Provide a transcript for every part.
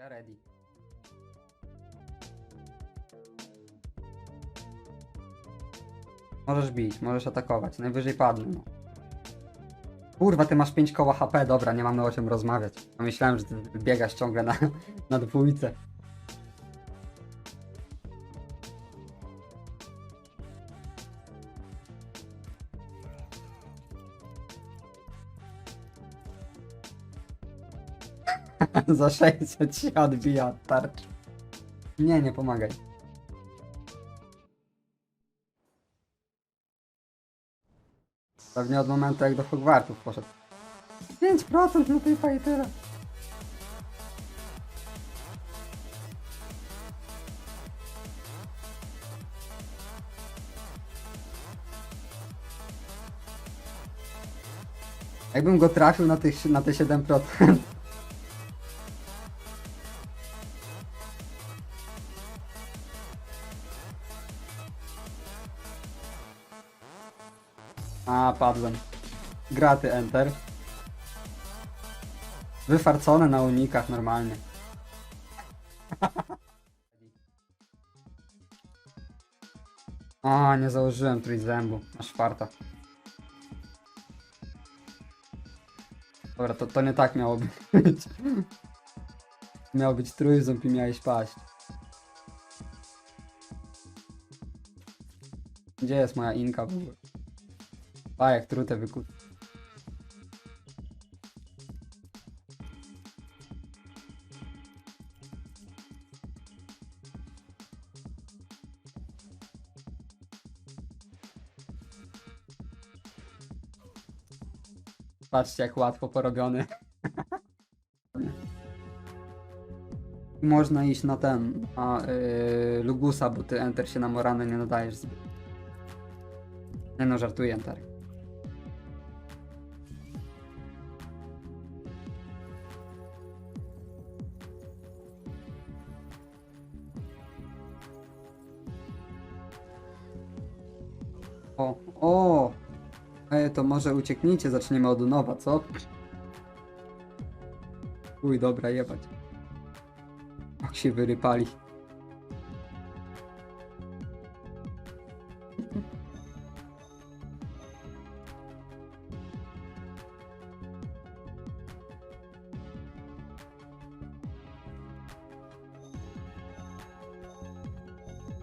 Ja ready. Możesz bić, możesz atakować, najwyżej padnę, no. Kurwa, ty masz 5 koła HP, dobra, nie mamy o czym rozmawiać. A myślałem, że ty biegasz ciągle na, na dwójce. Za 600 się odbija od tarczy. Nie, nie pomagaj. Pewnie od momentu jak do Hogwartów poszedł. 5% na tej tyle. Jakbym go trafił na, tych, na te 7%. Padłem. Graty Enter. Wyfarcone na unikach normalnie. A, nie założyłem trójzębu. Aż farta. Dobra, to, to nie tak miało być. Miał być trójząb i miałeś paść. Gdzie jest moja inka w ogóle? A, jak trutę wykuć. Patrzcie, jak łatwo porobiony. Można iść na ten, na yy, Lugusa, bo ty Enter się na Moranę nie nadajesz. Nie no, żartuję Enter. O, o! Ej, to może ucieknijcie, zaczniemy od nowa, co? Uj, dobra, jebać. Jak się wyrypali.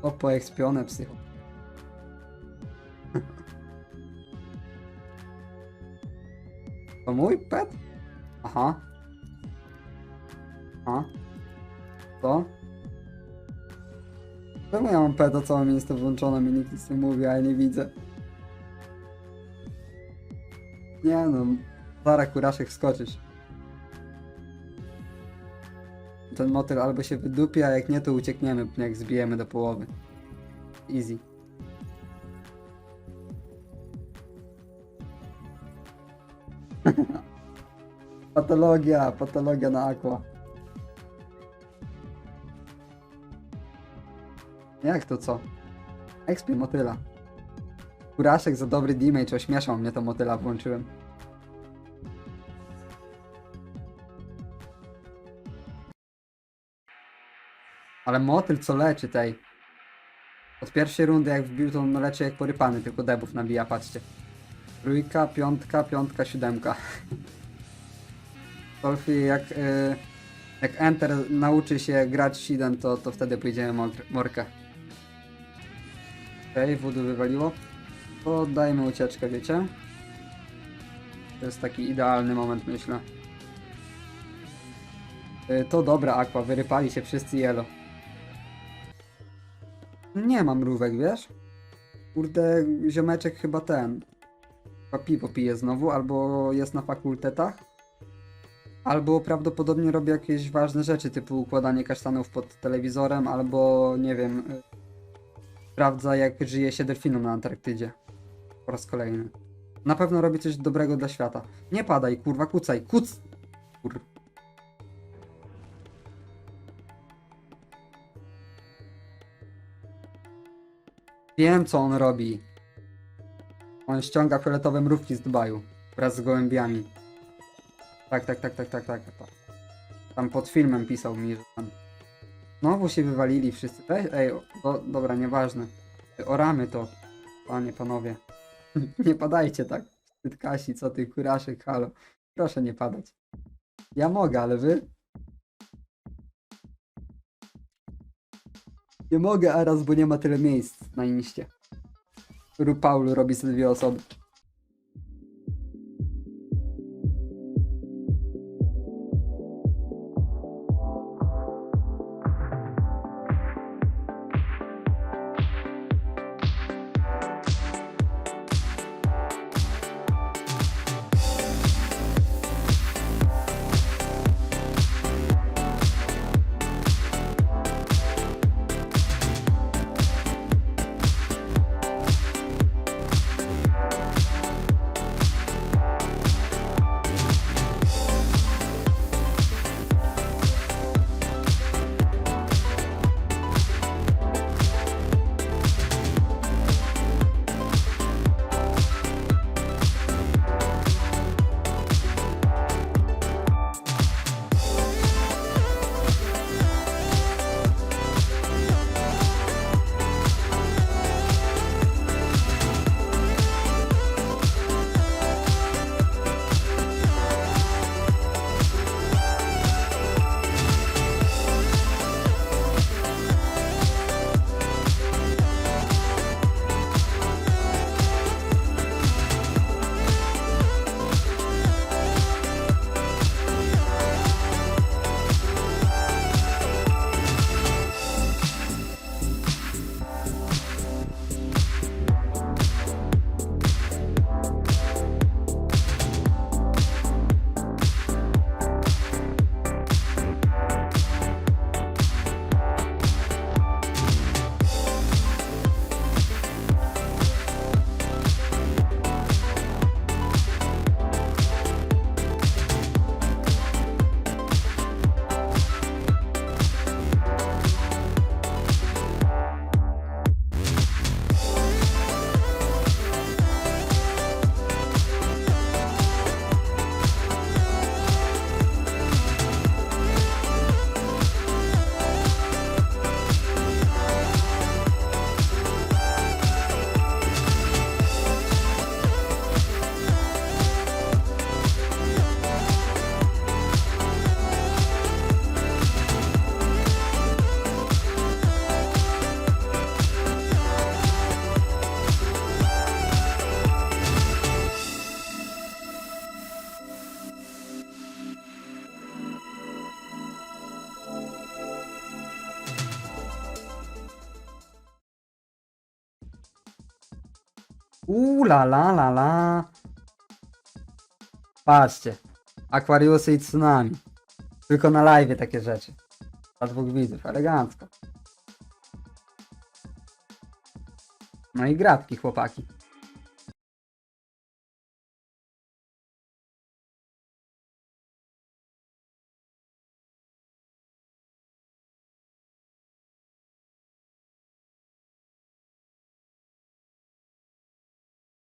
O, poekspione psycho. To mój pet? Aha. Aha. Co? Czemu ja mam peta całe miejsce włączone, mi nikt nic nie mówi, a ja nie widzę. Nie no, zaraz kuraszek skoczysz. Ten motyl albo się wydupi, a jak nie to uciekniemy, jak zbijemy do połowy. Easy. Patologia, patologia na aqua. Jak to co? Expie motyla. Kuraszek za dobry damage ośmieszał mnie to motyla włączyłem. Ale motyl co leczy tej. Od pierwszej rundy jak wbił to on leczy jak porypany, tylko debów nabija, patrzcie. Trójka, piątka, piątka, siódemka. Solfi, jak, y, jak Enter nauczy się grać Shiden, to, to wtedy pójdziemy mor- morkę. Okej, okay, wywaliło. To dajmy ucieczkę, wiecie? To jest taki idealny moment, myślę. Y, to dobra, Aqua, wyrypali się wszyscy jelo. Nie mam mrówek, wiesz? Kurde, ziomeczek chyba ten. Piwo pije znowu, albo jest na fakultetach. Albo prawdopodobnie robi jakieś ważne rzeczy, typu układanie kasztanów pod telewizorem, albo nie wiem, y, sprawdza jak żyje się delfinom na Antarktydzie. Po raz kolejny. Na pewno robi coś dobrego dla świata. Nie padaj, kurwa, kucaj, kuc! Kur... Wiem, co on robi. On ściąga fioletowe mrówki z Dubaju wraz z gołębiami. Tak, tak, tak, tak, tak, tak. tak. Tam pod filmem pisał mi, że Znowu się wywalili wszyscy. Ej, o, o, dobra, nieważne. Oramy to. Panie, panowie. nie padajcie tak. Wstyd Kasi, co ty, kuraszek, halo. Proszę nie padać. Ja mogę, ale wy? Nie mogę, a raz, bo nie ma tyle miejsc na inście. Rób Paulu robi sobie dwie osoby. Uuu, la la la la. Patrzcie. Akwariusy i tsunami. Tylko na live takie rzeczy. Dla dwóch widzów, elegancko. No i gratki, chłopaki.